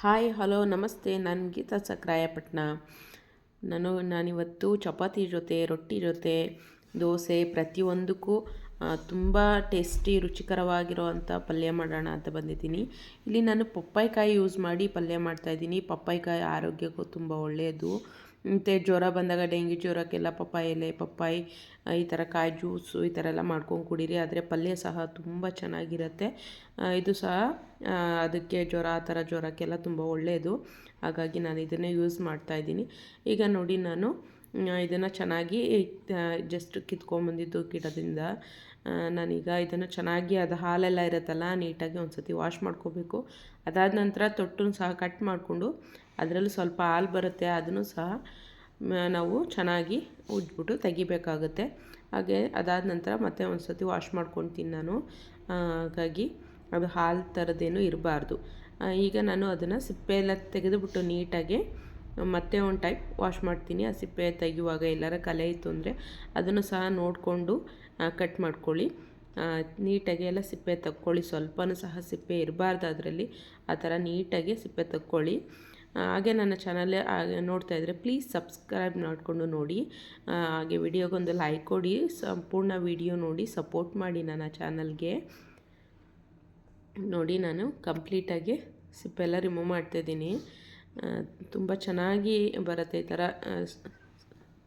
Hi, hello, ನಮಸ್ತೆ. ನಾನು ಗೀತಾ ಸಕ್ರಾಯಪಟ್ಟಣ ನಾನು, ನಾನಿವತ್ತು ಚಪಾತಿ ಜೊತೆ, ರೊಟ್ಟಿ ಜೊತೆ, ದೋಸೆ ಪ್ರತಿಯೊಂದಕ್ಕೂ ತುಂಬ ಟೇಸ್ಟಿ ರುಚಿಕರವಾಗಿರೋವಂಥ ಪಲ್ಯ ಮಾಡೋಣ ಅಂತ ಬಂದಿದ್ದೀನಿ. ಇಲ್ಲಿ ನಾನು ಪಪ್ಪಾಯಿಕಾಯಿ ಯೂಸ್ ಮಾಡಿ ಪಲ್ಯ ಮಾಡ್ತಾಯಿದ್ದೀನಿ ಪಪ್ಪಾಯಿಕಾಯಿ ಆರೋಗ್ಯಕ್ಕೂ ತುಂಬ ಒಳ್ಳೆಯದು. ಮತ್ತು ಜ್ವರ ಬಂದಾಗ ಡೆಂಗ್ಯೂ ಜ್ವರಕ್ಕೆಲ್ಲ ಪಪ್ಪಾಯಿ ಎಲೆ, ಪಪ್ಪಾಯಿ ಈ ಥರ ಕಾಯಿ ಜ್ಯೂಸು, ಈ ಥರ ಎಲ್ಲ ಮಾಡ್ಕೊಂಡು ಕುಡೀರಿ. ಆದರೆ ಪಲ್ಯ ಸಹ ತುಂಬ ಚೆನ್ನಾಗಿರುತ್ತೆ. ಇದು ಸಹ ಅದಕ್ಕೆ ಜ್ವರ, ಆ ಥರ ಜ್ವರಕ್ಕೆಲ್ಲ ತುಂಬ ಒಳ್ಳೆಯದು ಹಾಗಾಗಿ ನಾನು ಇದನ್ನೇ ಯೂಸ್ ಮಾಡ್ತಾಯಿದ್ದೀನಿ ಈಗ ನೋಡಿ ನಾನು ಇದನ್ನು ಚೆನ್ನಾಗಿ ಜಸ್ಟ್ ಕಿತ್ಕೊಂಬಂದಿದ್ದು ಗಿಡದಿಂದ. ನಾನೀಗ ಇದನ್ನು ಚೆನ್ನಾಗಿ ಅದು ಹಾಲೆಲ್ಲ ಇರುತ್ತಲ್ಲ, ನೀಟಾಗಿ ಒಂದು ಸತಿ ವಾಶ್ ಮಾಡ್ಕೋಬೇಕು. ಅದಾದ ನಂತರ ತೊಟ್ಟನ್ನು ಸಹ ಕಟ್ ಮಾಡಿಕೊಂಡು ಅದರಲ್ಲೂ ಸ್ವಲ್ಪ ಹಾಲು ಬರುತ್ತೆ, ಅದನ್ನು ಸಹ ನಾವು ಚೆನ್ನಾಗಿ ಉಜ್ಬಿಟ್ಟು ತೆಗಿಬೇಕಾಗುತ್ತೆ. ಹಾಗೆ ಅದಾದ ನಂತರ ಮತ್ತೆ ಒಂದು ಸತಿ ವಾಶ್ ಮಾಡ್ಕೊಳ್ತೀನಿ ನಾನು. ಹಾಗಾಗಿ ಅದು ಹಾಲು ಥರದ್ದೇನು ಇರಬಾರ್ದು. ಈಗ ನಾನು ಅದನ್ನು ಸಿಪ್ಪೆ ಎಲ್ಲ ತೆಗೆದುಬಿಟ್ಟು ನೀಟಾಗಿ ಮತ್ತೆ ಒಂದು ಟೈಪ್ ವಾಶ್ ಮಾಡ್ತೀನಿ. ಆ ಸಿಪ್ಪೆ ತೆಗೆಯುವಾಗ ಎಲ್ಲರ ಕಲೆ ಇತ್ತು ಅಂದರೆ ಅದನ್ನು ಸಹ ನೋಡಿಕೊಂಡು ಕಟ್ ಮಾಡ್ಕೊಳ್ಳಿ. ನೀಟಾಗಿ ಎಲ್ಲ ಸಿಪ್ಪೆ ತಕ್ಕೊಳ್ಳಿ. ಸ್ವಲ್ಪನೂ ಸಹ ಸಿಪ್ಪೆ ಇರಬಾರ್ದು ಅದರಲ್ಲಿ. ಆ ಥರ ನೀಟಾಗಿ ಸಿಪ್ಪೆ ತಕ್ಕೊಳ್ಳಿ. ಹಾಗೆ ನನ್ನ ಚಾನಲ್ ನೋಡ್ತಾ ಇದ್ದರೆ ಪ್ಲೀಸ್ ಸಬ್ಸ್ಕ್ರೈಬ್ ಮಾಡಿಕೊಂಡು ನೋಡಿ. ಹಾಗೆ ವಿಡಿಯೋಗೊಂದು ಲೈಕ್ ಕೊಡಿ, ಸಂಪೂರ್ಣ ವಿಡಿಯೋ ನೋಡಿ ಸಪೋರ್ಟ್ ಮಾಡಿ ನನ್ನ ಚಾನಲ್ಗೆ ನೋಡಿ ನಾನು ಕಂಪ್ಲೀಟಾಗಿ ಸಿಪ್ಪೆಲ್ಲ ರಿಮೂವ್ ಮಾಡ್ತಾಯಿದ್ದೀನಿ ತುಂಬ ಚೆನ್ನಾಗಿ ಬರುತ್ತೆ ಈ ಥರ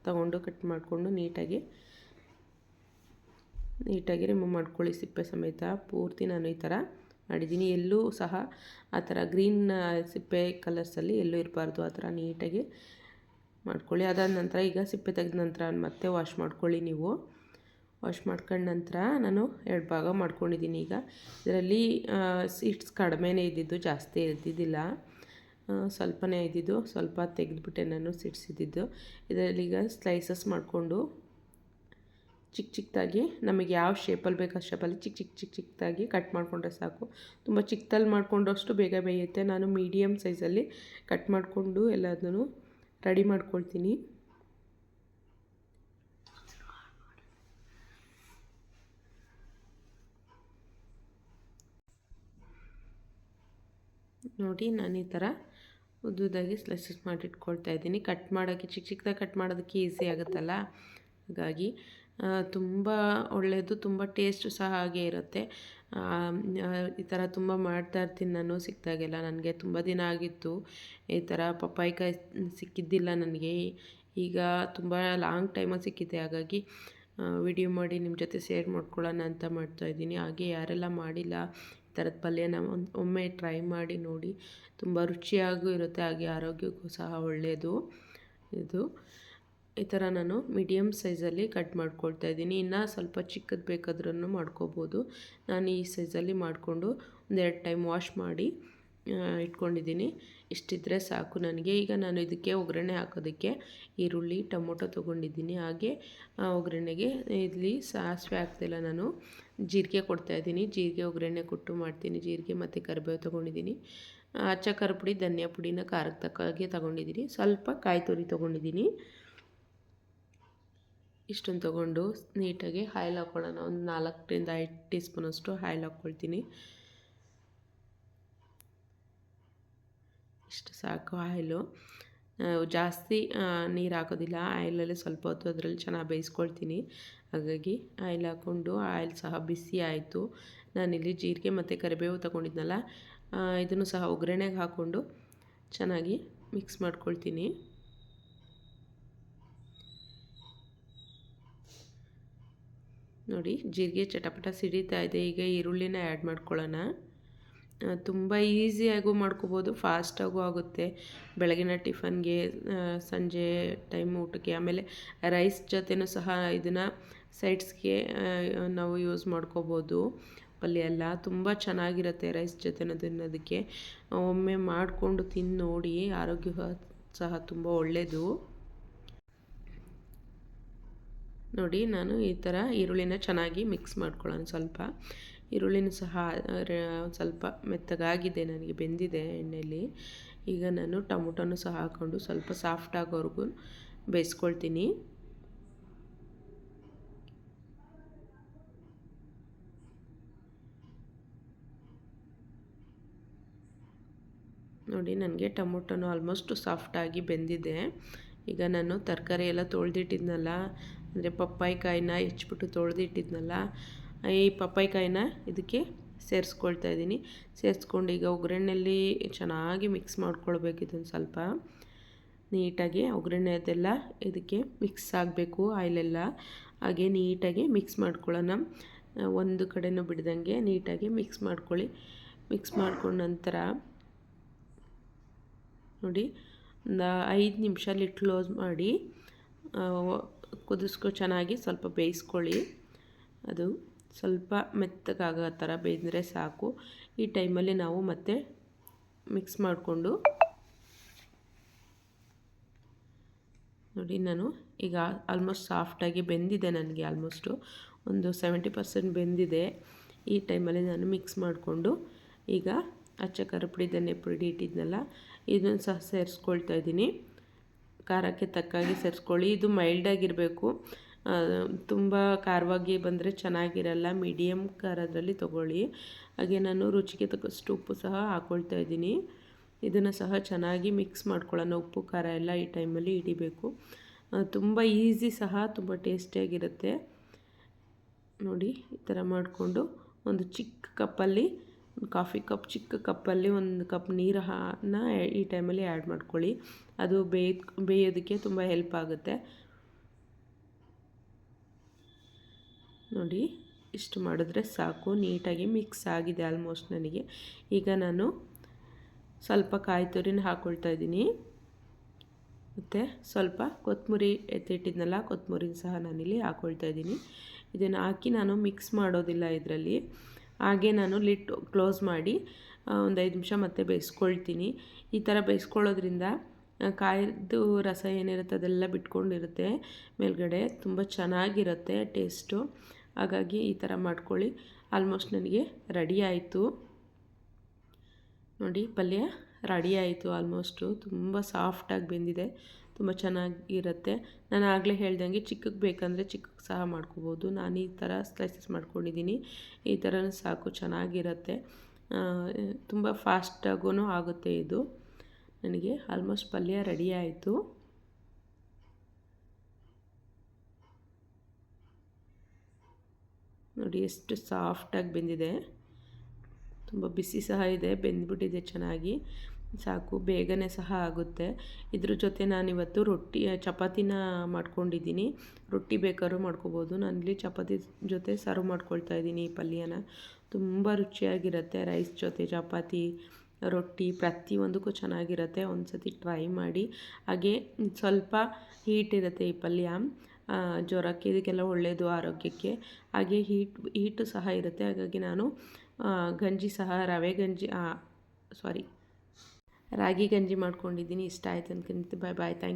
ತಗೊಂಡು ಕಟ್ ಮಾಡಿಕೊಂಡು ನೀಟಾಗಿ. ನೀಟಾಗಿ ರಿಮೂವ್ ಮಾಡ್ಕೊಳ್ಳಿ ಸಿಪ್ಪೆ ಸಮೇತ, ಪೂರ್ತಿ ನಾನು ಈ ಥರ ಮಾಡಿದ್ದೀನಿ. ಎಲ್ಲೂ ಸಹ ಆ ಥರ ಗ್ರೀನ್ ಸಿಪ್ಪೆ ಕಲರ್ಸಲ್ಲಿ ಎಲ್ಲೂ ಇರಬಾರ್ದು ಆ ಥರ ನೀಟಾಗಿ ಮಾಡ್ಕೊಳ್ಳಿ. ಅದಾದ ನಂತರ ಈಗ ಸಿಪ್ಪೆ ತೆಗೆದ ನಂತರ ಮತ್ತೆ ವಾಶ್ ಮಾಡ್ಕೊಳ್ಳಿ ನೀವು. ವಾಶ್ ಮಾಡ್ಕೊಂಡ ನಂತರ ನಾನು ಎರಡು ಭಾಗ ಮಾಡ್ಕೊಂಡಿದ್ದೀನಿ ಈಗ. ಇದರಲ್ಲಿ ಸೀಟ್ಸ್ ಕಡಿಮೆನೇ ಇದ್ದಿದ್ದು, ಜಾಸ್ತಿ ಇದ್ದಿದ್ದಿಲ್ಲ. ಸ್ವಲ್ಪನೇ ಇದ್ದಿದ್ದು, ಸ್ವಲ್ಪ ತೆಗೆದುಬಿಟ್ಟೆ ನಾನು ಇದರಲ್ಲಿ ಈಗ ಸ್ಲೈಸಸ್ ಮಾಡಿಕೊಂಡು ಚಿಕ್ಕ ಚಿಕ್ಕದಾಗಿ ನಮಗೆ ಯಾವ ಶೇಪಲ್ಲಿ ಬೇಕು ಆ ಶೇಪಲ್ಲಿ ಚಿಕ್ಕ ಚಿಕ್ಕ ಚಿಕ್ಕ ಚಿಕ್ಕದಾಗಿ ಕಟ್ ಮಾಡಿಕೊಂಡ್ರೆ ಸಾಕು. ತುಂಬ ಚಿಕ್ಕದಲ್ಲಿ ಮಾಡಿಕೊಂಡಷ್ಟು ಬೇಗ ಬೇಯುತ್ತೆ. ನಾನು ಮೀಡಿಯಮ್ ಸೈಜಲ್ಲಿ ಕಟ್ ಮಾಡಿಕೊಂಡು ಎಲ್ಲದನ್ನು ರೆಡಿ ಮಾಡ್ಕೊಳ್ತೀನಿ. ನೋಡಿ, ನಾನು ಈ ಥರ ಉದ್ದುದಾಗಿ ಸ್ಲೈಸಸ್ ಮಾಡಿಟ್ಕೊಳ್ತಾ ಇದ್ದೀನಿ. ಕಟ್ ಮಾಡೋಕ್ಕೆ ಚಿಕ್ಕ ಚಿಕ್ಕದಾಗಿ ಕಟ್ ಮಾಡೋದಕ್ಕೆ ಈಸಿ ಆಗುತ್ತಲ್ಲ? ಹಾಗಾಗಿ ತುಂಬ ಒಳ್ಳೆಯದು ತುಂಬ ಟೇಸ್ಟು ಸಹ ಹಾಗೆ ಇರುತ್ತೆ. ಈ ಥರ ತುಂಬ ಮಾಡ್ತಾ ಇರ್ತೀನಿ ನಾನು ಸಿಕ್ಕಿದಾಗೆಲ್ಲ ನನಗೆ ತುಂಬ ದಿನ ಆಗಿತ್ತು. ಈ ಥರ ಪಪ್ಪಾಯಿಕಾಯಿ ಸಿಕ್ಕಿದ್ದಿಲ್ಲ ನನಗೆ. ಈಗ ತುಂಬ ಲಾಂಗ್ ಟೈಮಲ್ಲಿ ಸಿಕ್ಕಿದೆ, ಹಾಗಾಗಿ ವಿಡಿಯೋ ಮಾಡಿ ನಿಮ್ಮ ಜೊತೆ ಶೇರ್ ಮಾಡ್ಕೊಳ್ಳೋಣ ಅಂತ ಮಾಡ್ತಾ ಇದ್ದೀನಿ. ಹಾಗೆ ಯಾರೆಲ್ಲ ಮಾಡಿಲ್ಲ, ಈ ಥರದ ಪಲ್ಯನ ಒಮ್ಮೆ ಟ್ರೈ ಮಾಡಿ ನೋಡಿ. ತುಂಬ ರುಚಿಯಾಗೂ ಇರುತ್ತೆ, ಹಾಗೆ ಆರೋಗ್ಯಕ್ಕೂ ಸಹ ಒಳ್ಳೆಯದು ಇದು. ಈ ಥರ ನಾನು ಮೀಡಿಯಮ್ ಸೈಜಲ್ಲಿ ಕಟ್ ಮಾಡ್ಕೊಳ್ತಾ ಇದ್ದೀನಿ. ಇನ್ನು ಸ್ವಲ್ಪ ಚಿಕ್ಕದು ಬೇಕಾದ್ರೂ ಮಾಡ್ಕೋಬೋದು. ನಾನು ಈ ಸೈಜಲ್ಲಿ ಮಾಡಿಕೊಂಡು ಒಂದೆರಡು ಟೈಮ್ ವಾಶ್ ಮಾಡಿ ಇಟ್ಕೊಂಡಿದ್ದೀನಿ. ಇಷ್ಟಿದ್ರೆ ಸಾಕು ನನಗೆ. ಈಗ ನಾನು ಇದಕ್ಕೆ ಒಗ್ಗರಣೆ ಹಾಕೋದಕ್ಕೆ ಈರುಳ್ಳಿ, ಟೊಮೊಟೊ ತೊಗೊಂಡಿದ್ದೀನಿ. ಹಾಗೆ ಒಗ್ಗರಣೆಗೆ ಇಲ್ಲಿ ಸಾಸಿವೆ ಹಾಕ್ತಿಲ್ಲ ನಾನು ಜೀರಿಗೆ ಕೊಡ್ತಾ ಇದ್ದೀನಿ. ಜೀರಿಗೆ ಒಗ್ಗರಣೆ ಕೊಟ್ಟು ಮಾಡ್ತೀನಿ. ಜೀರಿಗೆ ಮತ್ತು ಕರಿಬೇವು ತೊಗೊಂಡಿದ್ದೀನಿ. ಅಚ್ಚ ಖಾರ ಪುಡಿ ಧನಿಯಾ ಪುಡಿನ ಖಾರಕ್ಕೆ ತಕ್ಕಾಗೆ ತೊಗೊಂಡಿದ್ದೀನಿ. ಸ್ವಲ್ಪ ಕಾಯಿ ತುರಿ ತೊಗೊಂಡಿದ್ದೀನಿ. ಇಷ್ಟನ್ನು ತೊಗೊಂಡು ನೀಟಾಗಿ ಆಯಿಲ್ ಹಾಕ್ಕೊಳ್ಳೋಣ ಒಂದು ನಾಲ್ಕರಿಂದ ಐದು ಟೀ ಸ್ಪೂನಷ್ಟು ಆಯಿಲ್ ಹಾಕ್ಕೊಳ್ತೀನಿ. ಇಷ್ಟು ಸಾಕು ಆಯಿಲು. ಜಾಸ್ತಿ ನೀರು ಹಾಕೋದಿಲ್ಲ. ಆಯಿಲಲ್ಲಿ ಸ್ವಲ್ಪ ಹೊತ್ತು ಅದರಲ್ಲಿ ಚೆನ್ನಾಗಿ ಬೇಯಿಸ್ಕೊಳ್ತೀನಿ. ಹಾಗಾಗಿ ಆಯಿಲ್ ಹಾಕ್ಕೊಂಡು ಆಯಿಲ್ ಸಹ ಬಿಸಿ ಆಯಿತು. ನಾನಿಲ್ಲಿ ಜೀರಿಗೆ ಮತ್ತು ಕರಿಬೇವು ತೊಗೊಂಡಿದ್ನಲ್ಲ ಇದನ್ನು ಸಹ ಒಗ್ಗರಣೆಗೆ ಹಾಕ್ಕೊಂಡು ಚೆನ್ನಾಗಿ ಮಿಕ್ಸ್ ಮಾಡ್ಕೊಳ್ತೀನಿ. ನೋಡಿ ಜೀರಿಗೆ ಚಟಪಟ ಸಿಡಿತಾ ಇದೆ. ಈಗ ಈರುಳ್ಳಿನ ಆ್ಯಡ್ ಮಾಡ್ಕೊಳ್ಳೋಣ. ತುಂಬ ಈಸಿಯಾಗೂ ಮಾಡ್ಕೋಬೋದು ಫಾಸ್ಟಾಗೂ ಆಗುತ್ತೆ. ಬೆಳಗಿನ ಟಿಫನ್ಗೆ ಸಂಜೆ ಟೈಮ್ ಊಟಕ್ಕೆ, ಆಮೇಲೆ ರೈಸ್ ಜೊತೆನೂ ಸಹ ಇದನ್ನು ಸೈಡ್ಸ್ಗೆ ನಾವು ಯೂಸ್ ಮಾಡ್ಕೋಬೋದು. ಪಲ್ಯ ಎಲ್ಲ ತುಂಬ ಚೆನ್ನಾಗಿರುತ್ತೆ ರೈಸ್ ಜೊತೆನೂ ತಿನ್ನೋದಕ್ಕೆ. ಒಮ್ಮೆ ಮಾಡಿಕೊಂಡು ತಿಂದು ನೋಡಿ ಆರೋಗ್ಯ ಸಹ ತುಂಬ ಒಳ್ಳೆಯದು ನೋಡಿ, ನಾನು ಈ ಥರ ಈರುಳ್ಳಿನ ಚೆನ್ನಾಗಿ ಮಿಕ್ಸ್ ಮಾಡ್ಕೊಳ್ಳೋಣ ಸ್ವಲ್ಪ. ಈರುಳ್ಳಿನೂ ಸಹ ಸ್ವಲ್ಪ ಮೆತ್ತಗಾಗಿದೆ, ನನಗೆ ಬೆಂದಿದೆ ಎಣ್ಣೆಯಲ್ಲಿ ಈಗ ನಾನು ಟೊಮೊಟೊನೂ ಸಹ ಹಾಕ್ಕೊಂಡು ಸ್ವಲ್ಪ ಸಾಫ್ಟ್ ಆಗೋವರೆಗೂ ಬೇಯಿಸ್ಕೊಳ್ತೀನಿ. ನೋಡಿ, ನನಗೆ ಟೊಮೊಟೊನು ಆಲ್ಮೋಸ್ಟ್ ಸಾಫ್ಟಾಗಿ ಬೆಂದಿದೆ. ಈಗ ನಾನು ತರಕಾರಿ ಎಲ್ಲ ತೊಳೆದಿಟ್ಟಿದ್ನಲ್ಲ ಅಂದರೆ ಪಪ್ಪಾಯಿಕಾಯಿನ ಹೆಚ್ಚಿಬಿಟ್ಟು ತೊಳೆದಿಟ್ಟಿದ್ನಲ್ಲ, ಈ ಪಪ್ಪಾಯಿಕಾಯಿನ ಇದಕ್ಕೆ ಸೇರಿಸ್ಕೊಳ್ತಾ ಇದ್ದೀನಿ. ಸೇರಿಸ್ಕೊಂಡು ಈಗ ಒಗ್ಗರಣೆಯಲ್ಲಿ ಚೆನ್ನಾಗಿ ಮಿಕ್ಸ್ ಮಾಡ್ಕೊಳ್ಬೇಕು ಇದನ್ನು ಸ್ವಲ್ಪ. ನೀಟಾಗಿ ಒಗ್ಗರಣೆ ಅದೆಲ್ಲ ಇದಕ್ಕೆ ಮಿಕ್ಸ್ ಆಗಬೇಕು, ಆಯಿಲೆಲ್ಲ. ಹಾಗೆ ನೀಟಾಗಿ ಮಿಕ್ಸ್ ಮಾಡ್ಕೊಳ್ಳೋಣ. ಒಂದು ಕಡೆನೂ ಬಿಡ್ದಂಗೆ ನೀಟಾಗಿ ಮಿಕ್ಸ್ ಮಾಡ್ಕೊಳ್ಳಿ. ಮಿಕ್ಸ್ ಮಾಡ್ಕೊಂಡ ನಂತರ ನೋಡಿ, ಒಂದು ಐದು ನಿಮಿಷ ಕ್ಲೋಸ್ ಮಾಡಿ ಕುದಿಸ್ಕೊ, ಚೆನ್ನಾಗಿ ಸ್ವಲ್ಪ ಬೇಯಿಸ್ಕೊಳ್ಳಿ. ಅದು ಸ್ವಲ್ಪ ಮೆತ್ತಗಾಗೋ ಥರ ಬೇಯ್ದರೆ ಸಾಕು. ಈ ಟೈಮಲ್ಲಿ ನಾವು ಮತ್ತೆ ಮಿಕ್ಸ್ ಮಾಡಿಕೊಂಡು ನೋಡಿ, ನಾನು ಈಗ ಆಲ್ಮೋಸ್ಟ್ ಸಾಫ್ಟಾಗಿ ಬೆಂದಿದೆ ನನಗೆ ಆಲ್ಮೋಸ್ಟು. ಒಂದು ಸೆವೆಂಟಿ ಪರ್ಸೆಂಟ್ ಬೆಂದಿದೆ. ಈ ಟೈಮಲ್ಲಿ ನಾನು ಮಿಕ್ಸ್ ಮಾಡಿಕೊಂಡು ಈಗ ಅಚ್ಚ ಖಾರ ಪುಡಿ ಧನ್ಯ ಪುಡಿ ಇಟ್ಟಿದ್ನಲ್ಲ ಇದನ್ನು ಸಹ ಸೇರಿಸ್ಕೊಳ್ತಾ ಇದ್ದೀನಿ. ಖಾರಕ್ಕೆ ತಕ್ಕಾಗಿ ಸೇರಿಸ್ಕೊಳ್ಳಿ. ಇದು ಮೈಲ್ಡಾಗಿರಬೇಕು ತುಂಬ ಖಾರವಾಗಿ ಬಂದರೆ ಚೆನ್ನಾಗಿರಲ್ಲ. ಮೀಡಿಯಮ್ ಖಾರದಲ್ಲಿ ತೊಗೊಳ್ಳಿ. ಹಾಗೆ ನಾನು ರುಚಿಗೆ ತಕ್ಕಷ್ಟು ಉಪ್ಪು ಸಹ ಹಾಕ್ಕೊಳ್ತಾ ಇದ್ದೀನಿ. ಇದನ್ನು ಸಹ ಚೆನ್ನಾಗಿ ಮಿಕ್ಸ್ ಮಾಡ್ಕೊಳ್ಳೋಣ. ಉಪ್ಪು, ಖಾರ ಎಲ್ಲ ಈ ಟೈಮಲ್ಲಿ ಹಿಡಿಬೇಕು. ತುಂಬ ಈಸಿ ಸಹ, ತುಂಬ ಟೇಸ್ಟಿಯಾಗಿರುತ್ತೆ ನೋಡಿ, ಈ ಥರ ಮಾಡಿಕೊಂಡು ಒಂದು ಚಿಕ್ಕ ಕಪ್ಪಲ್ಲಿ ಕಾಫಿ ಕಪ್, ಚಿಕ್ಕ ಕಪ್ಪಲ್ಲಿ ಒಂದು ಕಪ್ ನೀರನ್ನ ಈ ಟೈಮಲ್ಲಿ ಆ್ಯಡ್ ಮಾಡ್ಕೊಳ್ಳಿ. ಅದು ಬೇಯ, ಬೇಯೋದಕ್ಕೆ ತುಂಬ ಹೆಲ್ಪ್ ಆಗುತ್ತೆ. ನೋಡಿ, ಇಷ್ಟು ಮಾಡಿದ್ರೆ ಸಾಕು. ನೀಟಾಗಿ ಮಿಕ್ಸ್ ಆಗಿದೆ ಆಲ್ಮೋಸ್ಟ್ ನನಗೆ. ಈಗ ನಾನು ಸ್ವಲ್ಪ ಕಾಯಿ ತುರಿನ ಹಾಕ್ಕೊಳ್ತಾ ಇದ್ದೀನಿ. ಮತ್ತು ಸ್ವಲ್ಪ ಕೊತ್ತಂಬರಿ ಎತ್ತಿಟ್ಟಿದ್ನಲ್ಲ, ಕೊತ್ತಂಬರಿನ ಸಹ ನಾನಿಲ್ಲಿ ಹಾಕ್ಕೊಳ್ತಾ ಇದ್ದೀನಿ. ಇದನ್ನು ಹಾಕಿ ನಾನು ಮಿಕ್ಸ್ ಮಾಡೋದಿಲ್ಲ ಇದರಲ್ಲಿ. ಹಾಗೆ ನಾನು ಲಿಟ್ ಕ್ಲೋಸ್ ಮಾಡಿ ಒಂದು ಐದು ನಿಮಿಷ ಮತ್ತೆ ಬೇಯಿಸ್ಕೊಳ್ತೀನಿ. ಈ ಥರ ಬೇಯಿಸ್ಕೊಳ್ಳೋದ್ರಿಂದ ಕಾಯ್ದು ರಸ ಏನಿರುತ್ತೆ ಅದೆಲ್ಲ ಬಿಟ್ಕೊಂಡಿರುತ್ತೆ. ಮೇಲ್ಗಡೆ ತುಂಬ ಚೆನ್ನಾಗಿರುತ್ತೆ ಟೇಸ್ಟು. ಹಾಗಾಗಿ ಈ ಥರ ಮಾಡ್ಕೊಳ್ಳಿ. ಆಲ್ಮೋಸ್ಟ್ ನನಗೆ ರೆಡಿ ಆಯಿತು. ನೋಡಿ, ಪಲ್ಯ ರೆಡಿ ಆಯಿತು ಆಲ್ಮೋಸ್ಟು. ತುಂಬ ಸಾಫ್ಟಾಗಿ ಬೆಂದಿದೆ. ತುಂಬ ಚೆನ್ನಾಗಿರುತ್ತೆ. ನಾನು ಆಗಲೇ ಹೇಳ್ದಂಗೆ ಚಿಕ್ಕಕ್ಕೆ ಬೇಕಂದರೆ ಚಿಕ್ಕಕ್ಕೆ ಸಹ ಮಾಡ್ಕೋಬೋದು. ನಾನು ಈ ಥರ ಸ್ಲೈಸಸ್ ಮಾಡ್ಕೊಂಡಿದ್ದೀನಿ. ಈ ಥರ ಸಾಕು, ಚೆನ್ನಾಗಿರುತ್ತೆ. ತುಂಬ ಫಾಸ್ಟಾಗೂ ಆಗುತ್ತೆ ಇದು. ನನಗೆ ಆಲ್ಮೋಸ್ಟ್ ಪಲ್ಯ ರೆಡಿ ಆಯಿತು. ನೋಡಿ ಎಷ್ಟು ಸಾಫ್ಟಾಗಿ ಬೆಂದಿದೆ. ತುಂಬ ಬಿಸಿ ಸಹ ಇದೆ, ಬೆಂದ್ಬಿಟ್ಟಿದೆ ಚೆನ್ನಾಗಿ. ಸಾಕು, ಬೇಗನೆ ಸಹ ಆಗುತ್ತೆ. ಇದ್ರ ಜೊತೆ ನಾನಿವತ್ತು ರೊಟ್ಟಿ ಚಪಾತಿನ ಮಾಡ್ಕೊಂಡಿದ್ದೀನಿ. ರೊಟ್ಟಿ ಬೇಕಾದ್ರೂ ಮಾಡ್ಕೋಬೋದು. ನಾನಿಲ್ಲಿ ಚಪಾತಿ ಜೊತೆ ಸರ್ವ್ ಮಾಡ್ಕೊಳ್ತಾ ಇದ್ದೀನಿ ಈ ಪಲ್ಯನ. ತುಂಬ ರುಚಿಯಾಗಿರುತ್ತೆ ರೈಸ್ ಜೊತೆ, ಚಪಾತಿ, ರೊಟ್ಟಿ, ಪ್ರತಿಯೊಂದಕ್ಕೂ ಚೆನ್ನಾಗಿರುತ್ತೆ. ಒಂದು ಸತಿ ಟ್ರೈ ಮಾಡಿ. ಹಾಗೆ ಸ್ವಲ್ಪ ಹೀಟ್ ಇರುತ್ತೆ ಈ ಪಲ್ಯ. ಜ್ವರಕ್ಕೆ ಇದಕ್ಕೆಲ್ಲ ಒಳ್ಳೆಯದು ಆರೋಗ್ಯಕ್ಕೆ. ಹಾಗೆ ಹೀಟ್, ಹೀಟು ಸಹ ಇರುತ್ತೆ. ಹಾಗಾಗಿ ನಾನು ಗಂಜಿ ಸಹ, ರವೆ ಗಂಜಿ ಸಾರಿ ರಾಗಿ ಗಂಜಿ ಮಾಡ್ಕೊಂಡಿದ್ದೀನಿ. ಇಷ್ಟ ಆಯ್ತು ಅಂತ ಬಾಯ್ ಬಾಯ್ ಥ್ಯಾಂಕ್